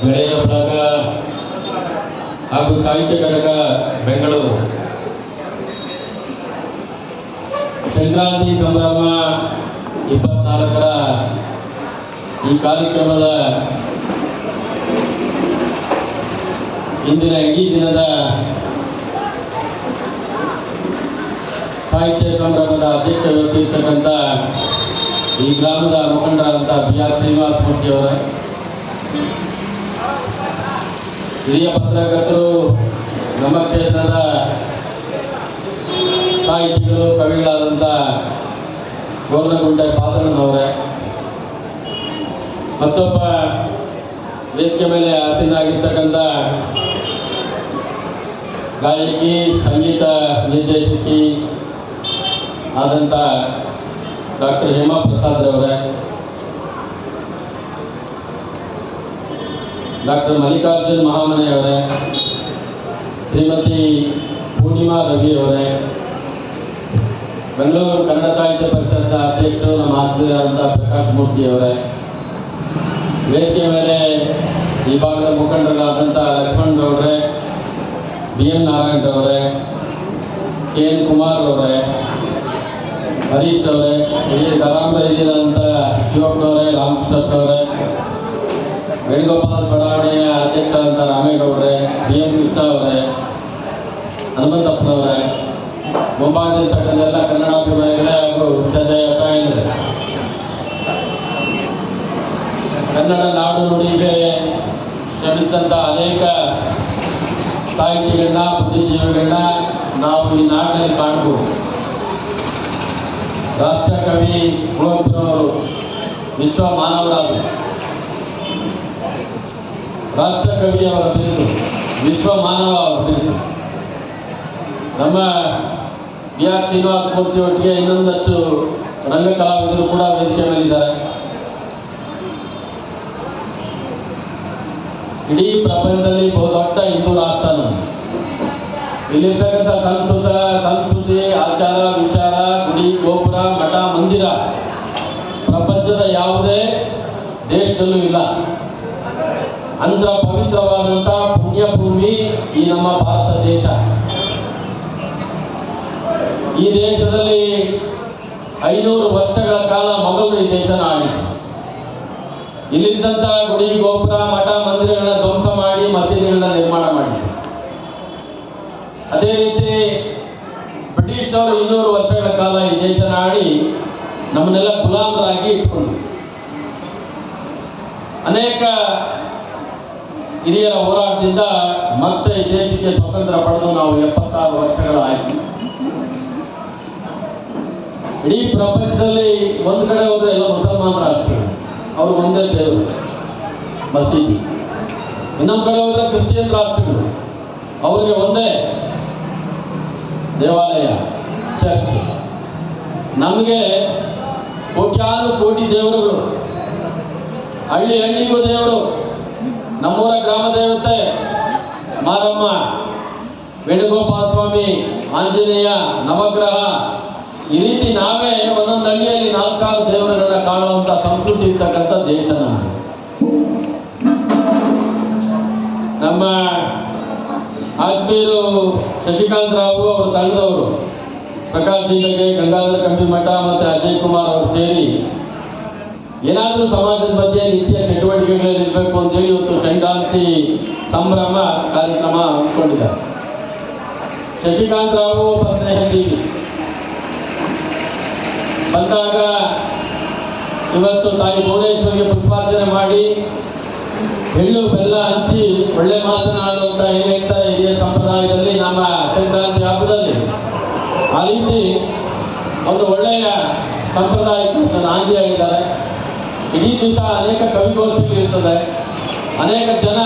ಗೆಳೆಯರ ಬಳಗ ಹಾಗೂ ಸಾಹಿತ್ಯ ಘಟಕ ಬೆಂಗಳೂರು. ಸಂಕ್ರಾಂತಿ ಸಂಭ್ರಮ ಇಪ್ಪತ್ನಾಲ್ಕರ ಈ ಕಾರ್ಯಕ್ರಮದ ಇಂದಿನ ಇಡೀ ದಿನದ ಸಾಹಿತ್ಯ ಸಂಭ್ರಮದ ಅಧ್ಯಕ್ಷ ವಹಿಸಿರ್ತಕ್ಕಂಥ ಈ ಗ್ರಾಮದ ಮುಖಂಡರಾದಂಥ ಬಿ ಆರ್ ಶ್ರೀನಿವಾಸ ಮೂರ್ತಿ ಅವರೇ ಹಿರಿಯ ಪತ್ರಕರ್ತರು, ನಮ್ಮ ಕ್ಷೇತ್ರದ ಸಾಹಿತಿಗಳು ಕವಿಗಳಾದಂಥ ಗೋರ್ನಗುಂಡೆ ಪಾತ್ರನವರೇ ಮತ್ತೊಬ್ಬ ವೇದಿಕೆ ಮೇಲೆ ಆಸೀನಾಗಿರ್ತಕ್ಕಂಥ ಗಾಯಕಿ, ಸಂಗೀತ ನಿರ್ದೇಶಕಿ ಆದಂಥ ಡಾಕ್ಟರ್ ಹೇಮಾ ಪ್ರಸಾದ್ ಅವರೇ ಡಾಕ್ಟರ್ ಮಲ್ಲಿಕಾರ್ಜುನ್ ಮಹಾಮನೆ ಅವರೇ ಶ್ರೀಮತಿ ಪೂರ್ಣಿಮಾ ರವಿ ಅವರೇ ಬೆಂಗಳೂರು ಕನ್ನಡ ಸಾಹಿತ್ಯ ಪರಿಷತ್ನ ಅಧ್ಯಕ್ಷರು ನಮ್ಮ ಆತ್ಮೀಯರಾದಂಥ ಪ್ರಕಾಶ್ ಮೂರ್ತಿ ಅವರೇ ವೇದಿಕೆ ಮೇಲೆ ಈ ಭಾಗದ ಮುಖಂಡರಾದಂಥ ಲಕ್ಷ್ಮಣ್ ಗೌಡ್ರೆ ಬಿ ಎನ್ ನಾರಾಯಣ್ ಅವರೇ ಕೆ ಎನ್ ಕುಮಾರ್ ಅವರೇ ಹರೀಶ್ ಅವರೇ ಇಲ್ಲಿ ಗರಾಂಬ ಹಿರಿಯರಾದಂಥ ಶಿವಪ್ಪನವರೇ ರಾಮಕೃಷ್ಣ ಅವರೇ ವೇಣುಗೋಪಾಲ ಬಡಾವಣೆಯ ಅಧ್ಯಕ್ಷರಾದಂಥ ರಾಮೇಗೌಡ್ರೆ ಬಿ ಎಂ ಕೃಷ್ಣ ಅವರೇ ಹನುಮಂತಪ್ಪನವರೇ ಮುಂಭಾಗದಲ್ಲಿರ್ತಕ್ಕಂಥ ಎಲ್ಲ ಕನ್ನಡಾಭಿಮಾನಿಗಳೇ ಹಾಗೂ ಶ್ರದ್ಧೆಯ ತಾಯಂದಿರೇ ಕನ್ನಡ ನಾಡು ನುಡಿಗೆ ಶ್ರಮಿಸಿದಂಥ ಅನೇಕ ಸಾಹಿತಿಗಳನ್ನ, ಬುದ್ಧಿಜೀವಿಗಳನ್ನ ನಾವು ಈ ನಾಡಿನಲ್ಲಿ ಕಾಣಬಹುದು. ರಾಷ್ಟ್ರಕವಿ ಕುವೆಂಪುರವರು ವಿಶ್ವ ಮಾನವರಾದರು ರಾಷ್ಟ್ರ ಕವಿ ಅವರ ವಿಶ್ವ ಮಾನವ ಅವರ ನಮ್ಮ ಬಿ ಆರ್ ಶ್ರೀನಿವಾಸ ಮೂರ್ತಿ ಒಟ್ಟಿಗೆ ಇನ್ನೊಂದಷ್ಟು ರಂಗ ಕಲಾವಿದರು ಕೂಡ ವೇದಿಕೆ ಮೇಲಿದ್ದಾರೆ. ಇಡೀ ಪ್ರಪಂಚದಲ್ಲಿ ಬಹುದೊಡ್ಡ ಹಿಂದೂ ರಾಷ್ಟ್ರ ನಮ್ಮದು ಇಲ್ಲಿರ್ತಕ್ಕಂಥ ಸಂಸ್ಕೃತ, ಸಂಸ್ಕೃತಿ, ಆಚಾರ, ವಿಚಾರ, ಗುಡಿ, ಗೋಪುರ, ಮಠ, ಮಂದಿರ ಪ್ರಪಂಚದ ಯಾವುದೇ ದೇಶದಲ್ಲೂ ಇಲ್ಲ. ಅಂತ ಪವಿತ್ರವಾದಂಥ ಪುಣ್ಯ ಭೂಮಿ ಈ ನಮ್ಮ ಭಾರತ ದೇಶ. ಈ ದೇಶದಲ್ಲಿ ಐನೂರು ವರ್ಷಗಳ ಕಾಲ ಮೊಘಲರು ಈ ದೇಶನ ಆಳಿ ಇಲ್ಲಿದ್ದಂಥ ಗುಡಿ, ಗೋಪುರ, ಮಠ, ಮಂದಿರಗಳನ್ನ ಧ್ವಂಸ ಮಾಡಿ, ಮಸೀದಿಗಳನ್ನ ನಿರ್ಮಾಣ ಮಾಡಿ ಅದೇ ರೀತಿ ಬ್ರಿಟಿಷರು ಇನ್ನೂರು ವರ್ಷಗಳ ಕಾಲ ಈ ದೇಶನ ಆಡಿ ನಮ್ಮನ್ನೆಲ್ಲ ಗುಲಾಮರಾಗಿ ಇಟ್ಕೊಂಡು ಅನೇಕ ಹಿರಿಯರ ಹೋರಾಟದಿಂದ ಮತ್ತೆ ಈ ದೇಶಕ್ಕೆ ಸ್ವತಂತ್ರ ಪಡೆದು ನಾವು ಎಪ್ಪತ್ತಾರು ವರ್ಷಗಳಾಯಿತು. ಇಡೀ ಪ್ರಪಂಚದಲ್ಲಿ ಒಂದು ಕಡೆ ಹೋದ್ರೆ ಎಲ್ಲ ಮುಸಲ್ಮಾನ ರಾಷ್ಟ್ರಗಳು ಅವ್ರು ಒಂದೇ ದೇವರು, ಮಸೀದಿ. ಇನ್ನೊಂದು ಕಡೆ ಹೋದ್ರೆ ಕ್ರಿಶ್ಚಿಯನ್ ರಾಷ್ಟ್ರಗಳು. ಅವರಿಗೆ ಒಂದೇ ದೇವಾಲಯ, ಚರ್ಚ್. ನಮಗೆ ಕೋಟ್ಯಾರು ಕೋಟಿ ದೇವರುಗಳು. ಹಳ್ಳಿ ಹಳ್ಳಿಗೂ ದೇವರು. ನಮ್ಮೂರ ಗ್ರಾಮ ದೇವತೆ ಮಾರಮ್ಮ, ವೇಣುಗೋಪಾಲ ಸ್ವಾಮಿ, ಆಂಜನೇಯ, ನವಗ್ರಹ, ಈ ರೀತಿ ನಾವೇ ಒಂದೊಂದು ಹಳ್ಳಿಯಲ್ಲಿ ನಾಲ್ಕಾರು ದೇವರುಗಳನ್ನ ಕಾಣುವಂತ ಸಂಸ್ಕೃತಿ ಇರ್ತಕ್ಕಂಥ ದೇಶ ನಮ್ಮ ಆತ್ಮೀಯರು ಶಶಿಕಾಂತ್ ರಾವ್ ಅವರು ತಂಡದವರು, ಪ್ರಕಾಶ್ ಜೀಲಗೆ ಗಂಗಾಧರ ಕಂಬಿಮಠ ಮತ್ತು ಅಜಯ್ ಕುಮಾರ್ ಅವರು ಸೇರಿ ಏನಾದರೂ ಸಮಾಜದ ಬಗ್ಗೆ ನಿತ್ಯ ಚಟುವಟಿಕೆಗಳಲ್ಲಿ ಇರಬೇಕು ಅಂತೇಳಿ ಇವತ್ತು ಸಂಕ್ರಾಂತಿ ಸಂಭ್ರಮ ಕಾರ್ಯಕ್ರಮ ಹಮ್ಮಿಕೊಂಡಿದ್ದಾರೆ. ಶಶಿಕಾಂತ್ ಅವರು ಒಬ್ಬ ಸ್ನೇಹಜೀವಿ ಬಂದಾಗ ಇವತ್ತು ತಾಯಿ ಭುವನೇಶ್ವರಿಗೆ ಪುಷ್ಪಾರ್ಚನೆ ಮಾಡಿ ಎಳ್ಳು ಬೆಲ್ಲ ಹಂಚಿ ಒಳ್ಳೆ ಮಾತನಾಡುವಂತ ಏನೇಳ್ತಾ ಹಿರಿಯ ಸಂಪ್ರದಾಯದಲ್ಲಿ ನಮ್ಮ ಸಂಕ್ರಾಂತಿ ಹಬ್ಬದಲ್ಲಿ ಆ ರೀತಿ ಒಂದು ಒಳ್ಳೆಯ ಸಂಪ್ರದಾಯಕ್ಕೆ ಒಂದು ನಾಂದಿ ಆಗಿದ್ದಾರೆ. ಇಡೀ ದಿವಸ ಅನೇಕ ಕವಿಗೋಷ್ಠಿಗಳು ಇರ್ತದೆ. ಅನೇಕ ಜನ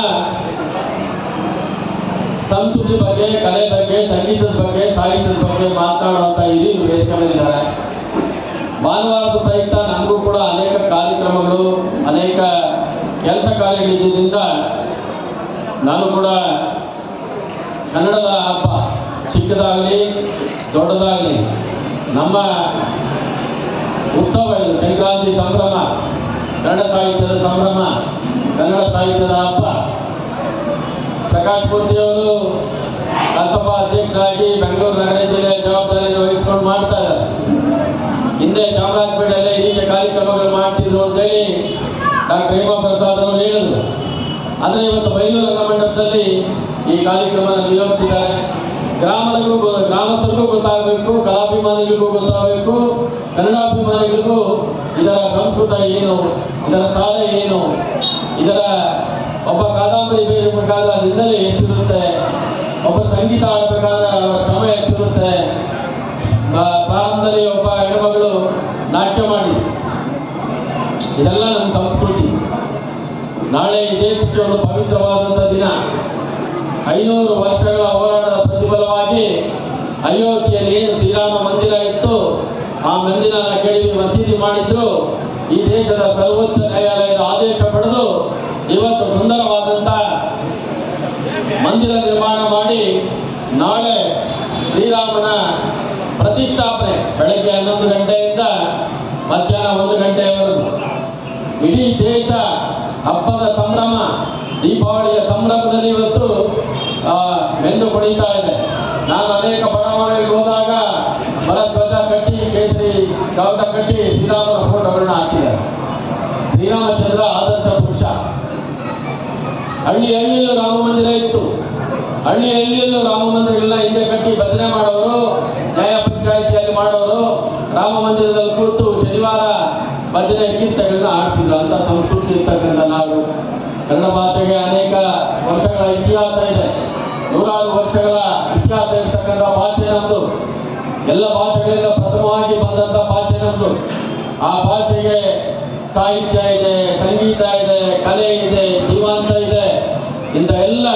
ಸಂಸ್ಕೃತಿ ಬಗ್ಗೆ, ಕಲೆ ಬಗ್ಗೆ, ಸಂಗೀತದ ಬಗ್ಗೆ, ಸಾಹಿತ್ಯದ ಬಗ್ಗೆ ಮಾತನಾಡುವಂತ ಇಲ್ಲಿ ವೇದಿಕೆ ಮೇಲಿದ್ದಾರೆ ಭಾನುವಾರದ ಪ್ರಯುಕ್ತ ನಮಗೂ ಕೂಡ ಅನೇಕ ಕಾರ್ಯಕ್ರಮಗಳು, ಅನೇಕ ಕೆಲಸ ಕಾರ್ಯಗಳಿದ್ದರಿಂದ ನಾನು ಕೂಡ ಕನ್ನಡದ ಹಬ್ಬ ಚಿಕ್ಕದಾಗಲಿ, ದೊಡ್ಡದಾಗಲಿ, ನಮ್ಮ ಉತ್ಸವ ಇದು, ಸಂಕ್ರಾಂತಿ ಸಂಭ್ರಮ. ಕನ್ನಡ ಸಾಹಿತ್ಯದ ಸಂಭ್ರಮ, ಕನ್ನಡ ಸಾಹಿತ್ಯದ ಹಬ್ಬ. ಪ್ರಕಾಶ್ ಅವರು ಕಸಬಾ ಅಧ್ಯಕ್ಷರಾಗಿ ಬೆಂಗಳೂರು ನಗರ ಜಿಲ್ಲೆಯ ಜವಾಬ್ದಾರಿ ವಹಿಸ್ಕೊಂಡು ಮಾಡ್ತಾ ಇದ್ದಾರೆ. ಹಿಂದೆ ಚಾಮರಾಜಪೇಟೆಯಲ್ಲೇ ಇದೀಗ ಕಾರ್ಯಕ್ರಮಗಳು ಮಾಡ್ತಿದ್ರು ಅಂತೇಳಿ ಡಾಕ್ಟರ್ ಹೇಮಾ ಪ್ರಸಾದ್ ಅವರು ಹೇಳಿದ್ರು. ಆದರೆ ಇವತ್ತು ಬೈಲೂರು ರಂಗಮಂಡಪದಲ್ಲಿ ಈ ಕಾರ್ಯಕ್ರಮ ನಿಯೋಜಿಸಿದ್ದಾರೆ. ಗ್ರಾಮಗಳಿಗೂ ಗೊ- ಗ್ರಾಮಸ್ಥರಿಗೂ ಗೊತ್ತಾಗಬೇಕು, ಕಲಾಭಿಮಾನಿಗಳಿಗೂ ಗೊತ್ತಾಗಬೇಕು, ಕನ್ನಡಾಭಿಮಾನಿಗಳಿಗೂ ಇದರ ಸಂಸ್ಕೃತ ಏನು, ಇದರ ಸಾಲ ಏನು, ಇದರ ಒಬ್ಬ ಕಾದಂಬರಿ ಬೇಯಬೇಕಾದ್ರೆ ಅದರಿಂದಲೇ ಎಷ್ಟಿರುತ್ತೆ ಒಬ್ಬ ಸಂಗೀತ ಆಡಬೇಕಾದ್ರೆ ಅವರ ಶ್ರಮ ಎಷ್ಟಿರುತ್ತೆ ಪ್ರಾರಂಭದಲ್ಲಿ ಒಬ್ಬ ಹೆಣ್ಮಗಳು ನಾಟ್ಯ ಮಾಡಿ ಇದೆಲ್ಲ ನಮ್ಮ ಸಂಸ್ಕೃತಿ. ನಾಳೆ ದೇಶಕ್ಕೆ ಒಂದು ಪವಿತ್ರವಾದಂಥ ದಿನ. ಐನೂರು ವರ್ಷಗಳ ಹೋರಾಟದ ಪ್ರತಿಫಲವಾಗಿ ಅಯೋಧ್ಯೆಯಲ್ಲಿ ಶ್ರೀರಾಮ ಮಂದಿರ ಇತ್ತು, ಆ ಮಂದಿರ ಕೆಳಗೆ ಮಸೀದಿ ಮಾಡಿದ್ರು. ಈ ದೇಶದ ಸರ್ವೋಚ್ಚ ನ್ಯಾಯಾಲಯದ ಆದೇಶ ಪಡೆದು ಇವತ್ತು ಸುಂದರವಾದಂತ ಮಂದಿರ ನಿರ್ಮಾಣ ಮಾಡಿ ನಾಳೆ ಶ್ರೀರಾಮನ ಪ್ರತಿಷ್ಠಾಪನೆ ಬೆಳಗ್ಗೆ ಹನ್ನೊಂದು ಗಂಟೆಯಿಂದ ಮಧ್ಯಾಹ್ನ ಒಂದು ಗಂಟೆಯವರೆಗೂ ಇಡೀ ದೇಶ ಹಬ್ಬದ ಸಂಭ್ರಮ, ದೀಪಾವಳಿಯ ಸಂಭ್ರಮದಲ್ಲಿ ಇವತ್ತು ಮೆಂದು ಕುಣಿತಾ ನಾನು ಅನೇಕ ಬಡಾವಣೆಗಳಿಗೆ ಹೋದಾಗ ಬಲಧ್ವಜ ಕಟ್ಟಿ, ಕೇಸರಿ ಕವಚ ಕಟ್ಟಿ, ಶ್ರೀರಾಮನ ಫೋಟೋಗಳನ್ನ ಹಾಕಿದ್ದಾರೆ. ಶ್ರೀರಾಮಚಂದ್ರ ಆದರ್ಶ ಪುರುಷ. ಹಳ್ಳಿ ಹಳ್ಳಿಯಲ್ಲೂ ರಾಮ ಮಂದಿರ ಇತ್ತು. ಹಳ್ಳಿ ಹಳ್ಳಿಯಲ್ಲೂ ರಾಮ ಮಂದಿರಗಳನ್ನ ಹಿಂದೆ ಕಟ್ಟಿ ಭಜನೆ ಮಾಡೋರು, ನ್ಯಾಯ ಪಂಚಾಯಿತಿಯಲ್ಲಿ ಮಾಡೋರು, ರಾಮ ಮಂದಿರದಲ್ಲಿ ಕೂತು ಶನಿವಾರ ಭಜನೆ ಕೀರ್ತನೆಗಳನ್ನ ಆಡ್ತಿದ್ರು ಅಂತ ಸಂಸ್ಕೃತಿ ಇರ್ತಕ್ಕಂಥ ನಾಡು. ಕನ್ನಡ ಭಾಷೆಗೆ ಅನೇಕ ವರ್ಷಗಳ ಇತಿಹಾಸ ಇದೆ. ನೂರಾರು ವರ್ಷಗಳ ಇತಿಹಾಸ ಭಾಷೆ ನಮ್ಮದು ಎಲ್ಲ ಭಾಷೆಗಳಿಂದ ಪ್ರಥಮವಾಗಿ ಬಂದಂಥ ಭಾಷೆ ನಮ್ಮದು ಆ ಭಾಷೆಗೆ ಸಾಹಿತ್ಯ ಇದೆ, ಸಂಗೀತ ಇದೆ, ಕಲೆ ಇದೆ, ಜೀವಾಂತ ಇದೆ. ಇಂತ ಎಲ್ಲ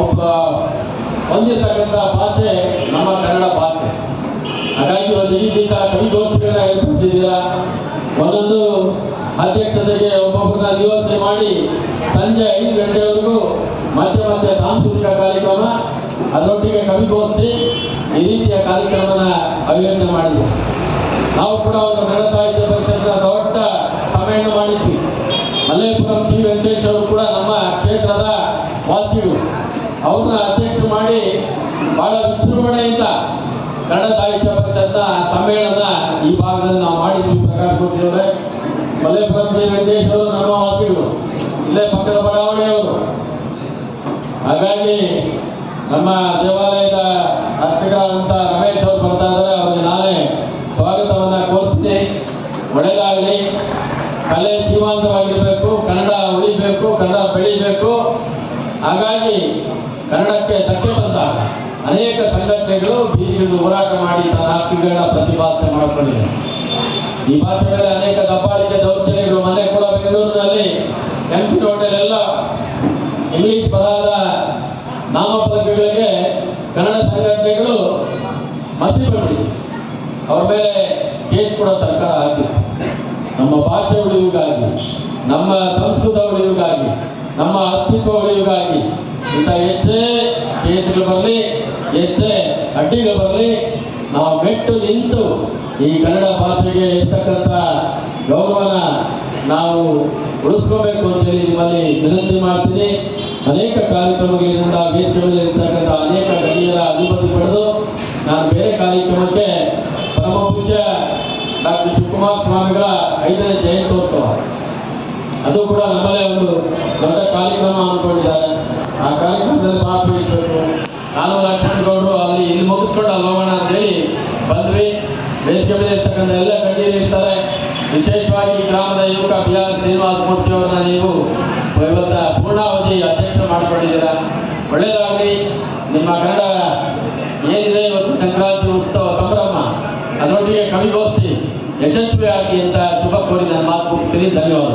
ಒಬ್ಬ ಹೊಂದಿರತಕ್ಕಂಥ ಭಾಷೆ ನಮ್ಮ ಕನ್ನಡ ಭಾಷೆ. ಹಾಗಾಗಿ ಒಂದು ಈ ದಿವಸ ಕವಿಗೋಷ್ಠಿಗಳನ್ನ ಏರ್ಪಡಿಸಿದ್ದೀರಾ ಒಂದೊಂದು ಅಧ್ಯಕ್ಷತೆಗೆ ಒಬ್ಬೊಬ್ಬರನ್ನ ನಿಯೋಜನೆ ಮಾಡಿ ಸಂಜೆ ಐದು ಗಂಟೆವರೆಗೂ ಮತ್ತೆ ಮತ್ತೆ ಸಾಂಸ್ಕೃತಿಕ ಕಾರ್ಯಕ್ರಮ ಅದರೊಟ್ಟಿಗೆ ಕವಿಗೋಷ್ಠಿ ಈ ರೀತಿಯ ಕಾರ್ಯಕ್ರಮನ ಆಯೋಜನೆ ಮಾಡಿದ್ವಿ. ನಾವು ಕೂಡ ಒಂದು ಕನ್ನಡ ಸಾಹಿತ್ಯ ಪರಿಷತ್ನ ದೊಡ್ಡ ಸಭೆಯನ್ನು ಮಾಡಿದ್ವಿ. ಮಲ್ಲೇಪುರಂ ಸಿ ವೆಂಕಟೇಶ್ ಅವರು ಕೂಡ ನಮ್ಮ ಕ್ಷೇತ್ರದ ವಾಸಿಗಳು. ಅವ್ರನ್ನ ಅಧ್ಯಕ್ಷ ಮಾಡಿ ಬಹಳ ವಿಜೃಂಭಣೆಯಿಂದ ಕನ್ನಡ ಸಾಹಿತ್ಯ ಪರಿಷತ್ನ ಸಮ್ಮೇಳನ ಈ ಭಾಗದಲ್ಲಿ ನಾವು ಮಾಡಿದ್ವಿ ಪ್ರಕಾಶ್ ಕೊಟ್ಟಿದ್ದಾರೆ ಮಲ್ಲೇಪುರಂ ಸಿ ವೆಂಕಟೇಶ್ ಅವರು ನಮ್ಮ ವಾಸಿಗಳು. ಇಲ್ಲೇ ಪಕ್ಕದ ಬಡಾವಣೆಯವರು. ಹಾಗಾಗಿ ನಮ್ಮ ದೇವಾಲಯದ ಅರ್ಚಕರಾದಂಥ ರಮೇಶ್ ಅವರು ಬರ್ತಾ ಇದ್ದಾರೆ. ಅವರಿಗೆ ನಾನೇ ಸ್ವಾಗತವನ್ನು ಕೋರ್ತೀನಿ ಒಳ್ಳೆಯದಾಗಲಿ ಕಲೆ ಜೀವಂತವಾಗಿರಬೇಕು ಕನ್ನಡ ಉಳಿಬೇಕು. ಕನ್ನಡ ಬೆಳಿಬೇಕು. ಹಾಗಾಗಿ ಕನ್ನಡಕ್ಕೆ ಧಕ್ಕೆ ಬಂದ ಅನೇಕ ಸಂಘಟನೆಗಳು ಬೀದಿಗಳು ಹೋರಾಟ ಮಾಡಿ ತನ್ನ ಹಕ್ಕುಗಳನ್ನ ಪ್ರತಿಪಾದನೆ ಮಾಡಿಕೊಂಡಿದೆ. ಈ ಭಾಷೆ ಮೇಲೆ ಅನೇಕ ದಬ್ಬಾಳಿಕೆ ದೌರ್ಜನ್ಯಗಳು ಮೊನ್ನೆ ಕೂಡ ಬೆಂಗಳೂರಿನಲ್ಲಿ. ಎಂ ಪಿ ರೋಡಲ್ಲೆಲ್ಲ ಇಂಗ್ಲಿಷ್ ಪದದ ನಾಮಪದಗಳಿಗೆ ಕನ್ನಡ ಸಂಘಟನೆಗಳು ಮಸಿ ಬಂದಿದೆ ಅವ್ರ ಮೇಲೆ ಕೇಸ್ ಕೂಡ ಸರ್ಕಾರ ಹಾಕಿದೆ ನಮ್ಮ ಭಾಷೆ ಉಳಿಯುವುದಾಗಿ ನಮ್ಮ ಸಂಸ್ಕೃತ ಉಳಿಯುವುದಾಗಿ ನಮ್ಮ ಅಸ್ತಿತ್ವ ಉಳಿಯುವುದಾಗಿ ಇಂಥ ಎಷ್ಟೇ ಕೇಸ್ಗಳು ಬರಲಿ, ಎಷ್ಟೇ ಅಡ್ಡಿಗಳು ಬರಲಿ, ನಾವು ಮೆಟ್ಟು ನಿಂತು ಈ ಕನ್ನಡ ಭಾಷೆಗೆ ಇರ್ತಕ್ಕಂಥ ಗೌರವನ ನಾವು ಉಳಿಸ್ಕೋಬೇಕು ಅಂತೇಳಿ ನಿಮ್ಮಲ್ಲಿ ವಿನಂತಿ ಮಾಡ್ತೀನಿ. ಅನೇಕ ಕಾರ್ಯಕ್ರಮಗಳಿಂದ ವೇದಿಕೆ ಮೇಲೆ ಇರ್ತಕ್ಕಂಥ ಅನೇಕ ಗಣ್ಯರ ಅನುಮತಿ ಪಡೆದು ನಾನು ಬೇರೆ ಕಾರ್ಯಕ್ರಮಕ್ಕೆ ಪರಮ ಪೂಜ್ಯ ಡಾಕ್ಟರ್ ಶಿವಕುಮಾರ್ ಸ್ವಾಮಿಗಳ ಐದನೇ ಜಯಂತ್ಯೋತ್ಸವ. ಅದು ಕೂಡ ನಮ್ಮಲ್ಲೇ ಒಂದು ದೊಡ್ಡ ಕಾರ್ಯಕ್ರಮ ಅಂದ್ಕೊಂಡಿದ್ದಾರೆ. ಆ ಕಾರ್ಯಕ್ರಮದಲ್ಲಿ ಭಾಗವಹಿಸಬೇಕು. ನಾನು ಲಕ್ಷ್ಮಣಗೌಡರು ಅಲ್ಲಿ ಇಲ್ಲಿ ಮುಗಿಸ್ಕೊಂಡು ಹೋಗೋಣ ಅಂತೇಳಿ ಬಂದ್ವಿ. ವೇದಿಕೆ ಮೇಲೆ ಇರ್ತಕ್ಕಂಥ ಎಲ್ಲ ಗಣ್ಯರು ಇರ್ತಾರೆ. ವಿಶೇಷವಾಗಿ ಗ್ರಾಮದ ಯುವಕ ಬಿ ಆರ್ ಶ್ರೀನಿವಾಸ ಮೂರ್ತಿ ನೀವು ಇವತ್ತ ಪೂರ್ಣಾವಧಿ ಅಧ್ಯಕ್ಷ ಮಾಡಿಕೊಂಡಿದ್ದೀರಾ. ಒಳ್ಳೆಯದಾಗಲಿ ನಿಮ್ಮ ಕನ್ನಡ ಏನಿದೆ ಇವತ್ತು ಸಂಕ್ರಾಂತಿ ಉತ್ಸವ ಸಂಭ್ರಮ. ಅದರೊಟ್ಟಿಗೆ ಕವಿಗೋಷ್ಠಿ ಯಶಸ್ವಿಯಾಗಿ ಅಂತ ಶುಭ ಕೋರಿ ನನ್ನ ಮಾತು ಮುಗಿಸ್ತೀನಿ. ಧನ್ಯವಾದ